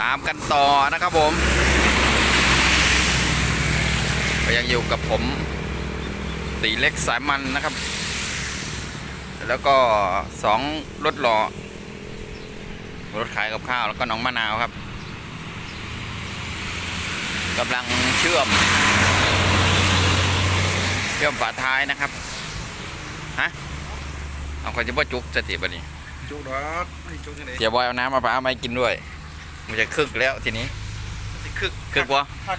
ตามกันต่อนะครับผมก็ยังอยู่กับผม ตีเล็กสายมันนะครับ แล้วก็สองรถหล่อรถขายกับข้าวแล้วก็น้องมะนาวครับกำลังเชื่อม เชื่อมฝาท้ายนะครับฮะเอาคนจะบ่จุกสติบันนี้จุกดอกไม่จุกยังไงเสียบอยเอาน้ำมะพร้าวมาให้กินด้วย มันจะคึกแล้วทีนี้คึกคึกวะคัก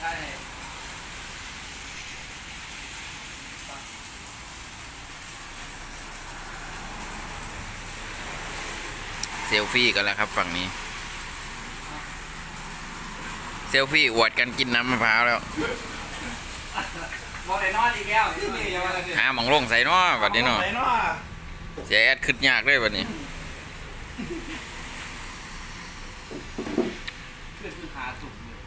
ใช่เซลฟี่กันแล้วครับฝั่งนี้ เซลฟี่อวดกันกินน้ำมะพร้าวแล้วบอกไอ้นอนอีกแล้วที่นี่ยังไงกันหาหมองลงใส่เนาะบัดนี้เนาะไหนเนาะเสียแอดขึ้นยากเลยบัดนี้เพื่อนคือขาสุกเลย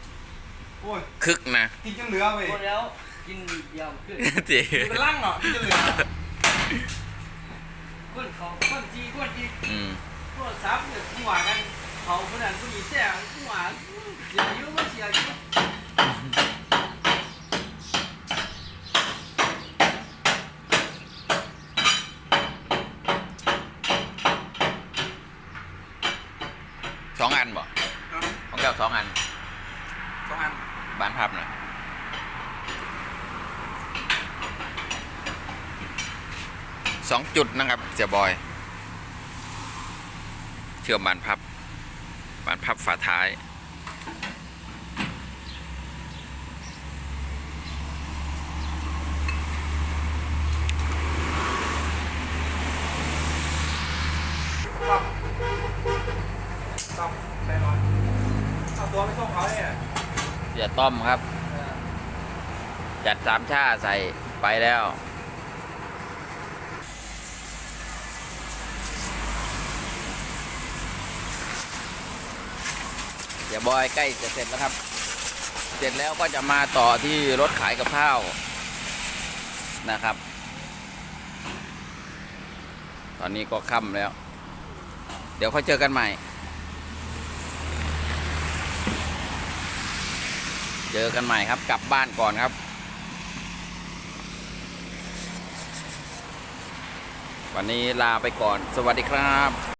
โอ้ยคึกนะกินจนเหลือเว้ยหมดแล้วกินเดียวขึ้นเจ๊กินเป็นล่างเนาะกินจนเหลือคนเขาคนจีคนจีอืมโทรศัพท์เนี่ยหัวกันเขาคนนั้นคนนี้แจ้งหัวเสียอายุก็เสียอายุ สองอันบ่ของแก้วสองอัน สองอัน บานพับหน่อยสองจุดนะครับเสียบอย เชื่อมบานพับบานพับฝาท้าย ต้องต้องไปนอนเอาตัวไปส่งเขาเนี่ย เสียต้อมครับ จัดสามชาใส่ไปแล้วเสียบอยใกล้จะเสร็จแล้วครับ เสร็จแล้วก็จะมาต่อที่รถขายกับข้าวนะครับ ตอนนี้ก็ค่ำแล้ว เดี๋ยวค่อยเจอกันใหม่ เจอกันใหม่ครับ กลับบ้านก่อนครับ วันนี้ลาไปก่อน สวัสดีครับ